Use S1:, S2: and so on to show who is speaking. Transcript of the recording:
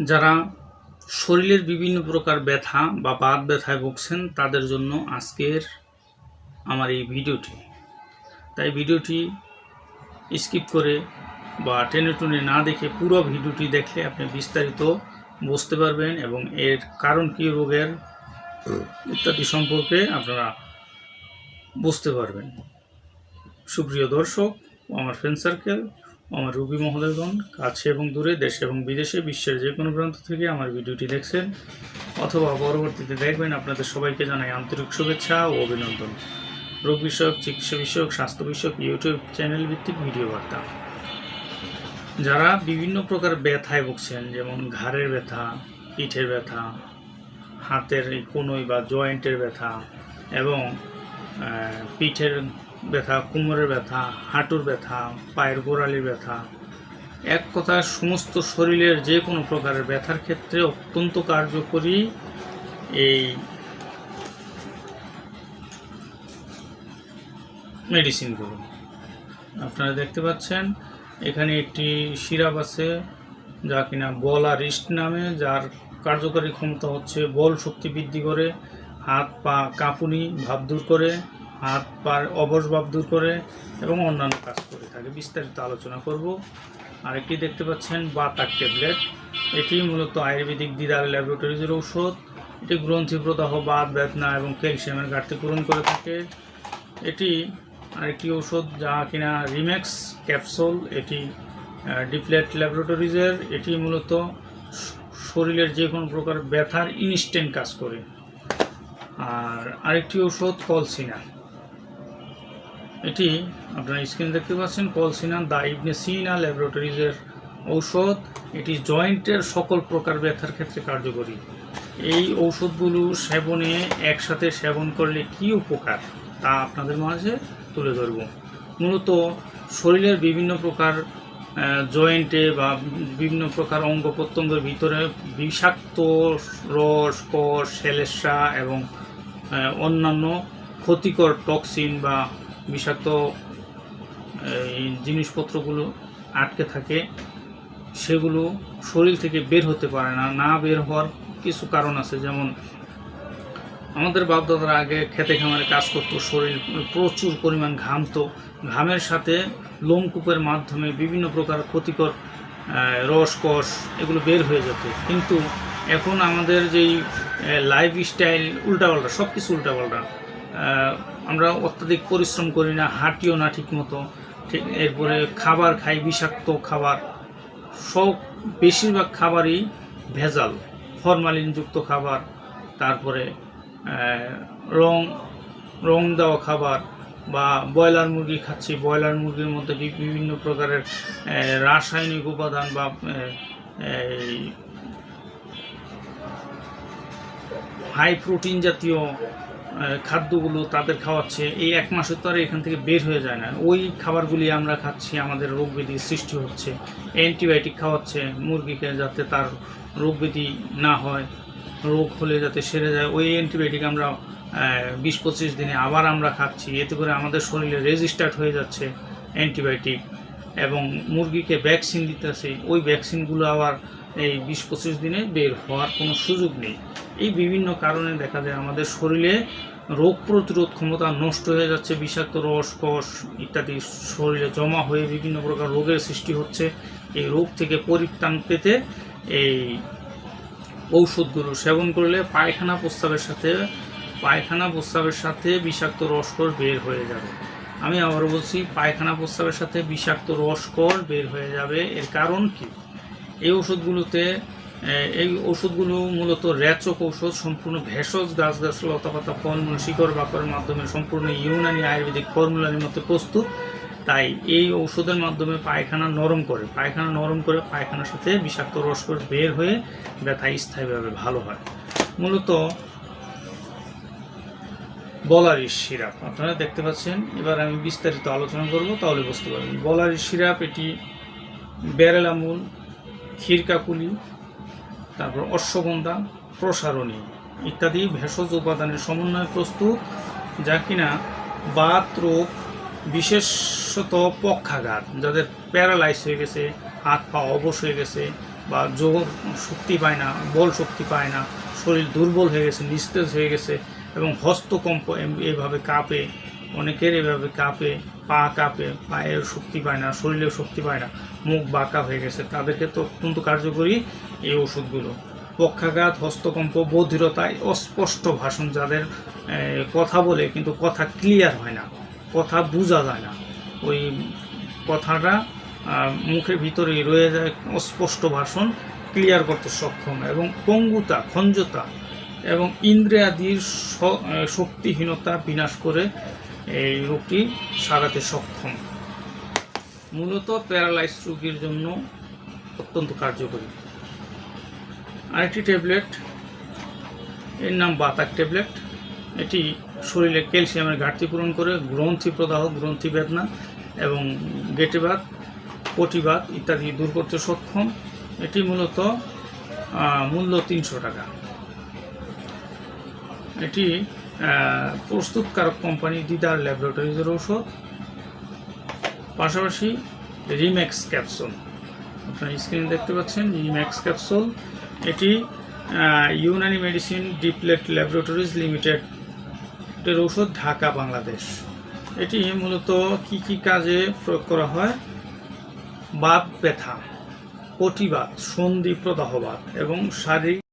S1: যারা শরীরের বিভিন্ন প্রকার ব্যথা বা বাত ব্যথায় ভুগছেন, তাদের জন্য আজকের আমার এই ভিডিওটি। তাই ভিডিওটি স্কিপ করে বা টেনে টুনে না দেখে পুরো ভিডিওটি দেখলে আপনি বিস্তারিত বুঝতে পারবেন এবং এর কারণ কী রোগের ইত্যাদি সম্পর্কে আপনারা বুঝতে পারবেন। সুপ্রিয় দর্শক আমার ফ্রেন্ড সার্কেল আমার রুবি মহোদয়গণ কাছে এবং দূরে, দেশে এবং বিদেশে, বিশ্বের যে কোনো প্রান্ত থেকে আমার ভিডিওটি দেখছেন অথবা পরবর্তীতে দেখবেন আপনাদের সবাইকে জানাই আন্তরিক শুভেচ্ছা ও অভিনন্দন। রোগ বিষয়ক, চিকিৎসা বিষয়ক, স্বাস্থ্য বিষয়ক, ইউটিউব চ্যানেল ভিত্তিক ভিডিও বার্তা। যারা বিভিন্ন প্রকার ব্যথায় ভুগছেন, যেমন ঘাড়ের ব্যথা, পিঠের ব্যথা, হাতের কনুই বা জয়েন্টের ব্যথা এবং পিঠের ব্যথা, কোমরের ব্যথা, হাঁটুর ব্যথা, পায়ের গোড়ালির ব্যথা। এক কথায় সমস্ত শরীরের যে কোনো প্রকারের ব্যথার ক্ষেত্রে অত্যন্ত কার্যকরী এই মেডিসিনগুলো আপনারা দেখতে পাচ্ছেন, এখানে একটি সিরাপ আছে, যা কিনা বল আর রিস্ট নামে, যার কার্যকারী ক্ষমতা হচ্ছে বল শক্তি বৃদ্ধি করে, হাত, পা, কাঁপুনি, ভাব দূর করে। হাত পার অবশ ভাব দূর করে এবং অন্যান্য কাজ করে থাকে। বিস্তারিত আলোচনা করব। আরেকটি দেখতে পাচ্ছেন বাতাক ট্যাবলেট। এটি মূলত আয়ুর্বেদিক দিদার ল্যাবরেটরিজের ঔষধ। এটি গ্রন্থি প্রদাহ বাত, বেদনা এবং ক্যালসিয়ামের ঘাটতি পূরণ করে থাকে। এটি আরেকটি ওষুধ যা কিনা রিম্যাক্স ক্যাপসুল। এটি ডিপ্লেট ল্যাবরেটরিজের। এটি মূলত শরীরের যে কোনো প্রকার ব্যথার ইনস্ট্যান্ট কাজ করে। আর আরেকটি ওষুধ কলসিনা। এটি আপনারা স্ক্রিন দেখতে পাচ্ছেন কলসিনা দা ইবনে সিনা ল্যাবরেটরিজের ঔষধ। এটি জয়েন্টের সকল প্রকার ব্যথার ক্ষেত্রে কার্যকরী। এই ঔষধগুলো সেবনে, একসাথে সেবন করলে কি উপকার তা আপনাদের মাঝে তুলে ধরব। মূলত শরীরের বিভিন্ন প্রকার জয়েন্টে বা বিভিন্ন প্রকার অঙ্গ প্রত্যঙ্গের ভিতরে বিষাক্ত রস কষ সেলেসা এবং অন্যান্য ক্ষতিকর টক্সিন বা বিষাক্ত এই জিনিসপত্রগুলো আটকে থাকে সেগুলো শরীর থেকে বের হতে পারে না না বের হওয়ার কিছু কারণ আছে। যেমন আমাদের বাপদাদারা আগে খেতে খামারে কাজ করতো শরীর প্রচুর পরিমাণ ঘামতো। ঘামের সাথে লোমকূপের মাধ্যমে বিভিন্ন প্রকার ক্ষতিকর আহ, রস কষ এগুলো বের হয়ে যেত। কিন্তু এখন আমাদের যেই লাইফ স্টাইল উল্টাপাল্টা সব কিছু উল্টাপাল্টা। আমরা অত্যাধিক পরিশ্রম করি না, হাঁটিও না ঠিক মতো ঠিক, এরপরে খাবার খাই, বিষাক্ত খাবার। সব বেশিরভাগ খাবারই ভেজাল, ফরমালিনযুক্ত খাবার, তারপরে রং রং দেওয়া খাবার বা ব্রয়লার মুরগি খাচ্ছি। ব্রয়লার মুরগির মধ্যে বিভিন্ন প্রকারের রাসায়নিক উপাদান বা হাই প্রোটিন জাতীয় খাদ্যগুলো তাদের খাওয়াচ্ছে, এই এক মাসের তো আর এখান থেকে বের হয়ে যায় না। ওই খাবারগুলি আমরা খাচ্ছি, আমাদের রোগ ব্যাধি সৃষ্টি হচ্ছে। অ্যান্টিবায়োটিক খাওয়াচ্ছে, মুরগিকে যাতে তার রোগ ব্যাধি না হয়, রোগ হলে যাতে সেরে যায়, ওই অ্যান্টিবায়োটিক আমরা বিশ পঁচিশ দিনে আবার আমরা খাচ্ছি। এতে করে আমাদের শরীরে রেজিস্টার্ড হয়ে যাচ্ছে অ্যান্টিবায়োটিক এবং মুরগিকে ভ্যাকসিন দিতেছে। ওই ভ্যাকসিনগুলো আবার এই বিশ পঁচিশ দিনে বের হওয়ার কোনো সুযোগ নেই। এই বিভিন্ন কারণে দেখা যায় আমাদের শরীরে রোগ প্রতিরোধ ক্ষমতা নষ্ট হয়ে যাচ্ছে, বিষাক্ত রস, কষ ইত্যাদি শরীরে জমা হয়ে বিভিন্ন প্রকার রোগের সৃষ্টি হচ্ছে। এই রোগ থেকে পরিত্রাণ পেতে এই ঔষধগুলো সেবন করলে পায়খানা প্রস্তাবের সাথে, পায়খানা প্রস্তাবের সাথে বিষাক্ত রসকর বের হয়ে যাবে। আমি আবারও বলছি, পায়খানা প্রস্তাবের সাথে বিষাক্ত রসকর বের হয়ে যাবে। এর কারণ কি? এই ওষুধগুলোতে এই ওষুধগুলো মূলত রেচক ঔষধ, সম্পূর্ণ ভেষজ গাছ লতাপাতা, ফলমূল, শিকড় বাকরের মাধ্যমে সম্পূর্ণ ইউনানি আয়ুর্বেদিক ফর্মুলার মধ্যে প্রস্তুত। তাই এই ঔষধের মাধ্যমে পায়খানা নরম করে, পায়খানা নরম করে পায়খানার সাথে বিষাক্ত রসকর বের হয়ে ব্যথা স্থায়ীভাবে ভালো হয়। মূলত বলারিস সিরাপ, আপনারা দেখতে পাচ্ছেন। এবার আমি বিস্তারিত আলোচনা করব, তাহলে বুঝতে পারবেন। বলারিস সিরাপ, এটি বেরেল আমুল ক্ষীরকাকুলি, তারপর অশ্বগন্ধা, প্রসারণী ইত্যাদি ভেষজ উপাদানের সমন্বয়ে প্রস্তুত, যা কিনা বাত রোগ, বিশেষত পক্ষাঘাত, যাদের প্যারালাইজ হয়ে গেছে, হাত পা অবশ হয়ে গেছে বা যোগ শক্তি পায় না, বল শক্তি পায় না, শরীর দুর্বল হয়ে গেছে, নিস্তেজ হয়ে গেছে এবং হস্তকম্প এভাবে কাঁপে, অনেকের এভাবে কাঁপে পা কাঁপে, পায়ের শক্তি পায় না, শরীরের শক্তি পায় না, মুখ বাঁকা হয়ে গেছে। তাদেরকে তো অত্যন্ত কার্যকরী এই ওষুধগুলো। পক্ষাঘাত, হস্তকম্প বধিরতায় অস্পষ্ট ভাষণ যাদের কথা বলে কিন্তু কথা ক্লিয়ার হয় না, কথা বোঝা যায় না। ওই কথাটা মুখের ভিতরেই রয়ে যায় অস্পষ্ট ভাষণ ক্লিয়ার করতে সক্ষম এবং পঙ্গুতা, খঞ্জতা এবং ইন্দ্রিয়াদির শক্তিহীনতা বিনাশ করে এই রোগটি সারাতে সক্ষম। মূলত প্যারালাইজ রোগীর জন্য অত্যন্ত কার্যকরী। আরেকটি ট্যাবলেট, এর নাম বাতাক ট্যাবলেট। এটি শরীরে ক্যালসিয়ামের ঘাটতি পূরণ করে, গ্রন্থি প্রদাহ, গ্রন্থি বেদনা এবং গেটেবাত পটিবাত ইত্যাদি দূর করতে সক্ষম। এটি মূলত মূল্য তিনশো টাকা। এটি প্রস্তুতকারক কোম্পানি দিদার ল্যাবরেটরিজের ঔষধ। পাশাপাশি রিম্যাক্স ক্যাপসুল। আপনারা স্ক্রিনে দেখতে পাচ্ছেন রিম্যাক্স ক্যাপসুল। এটি ইউনানি মেডিসিন ডিপ্লেট ল্যাবরেটরিজ লিমিটেড এর ঔষধ ঢাকা, বাংলাদেশ। এটি মূলত কি কি কাজে প্রয়োগ করা হয়? বাত ব্যথা কটিবাত সন্ধি, প্রদাহবাত এবং শারীরিক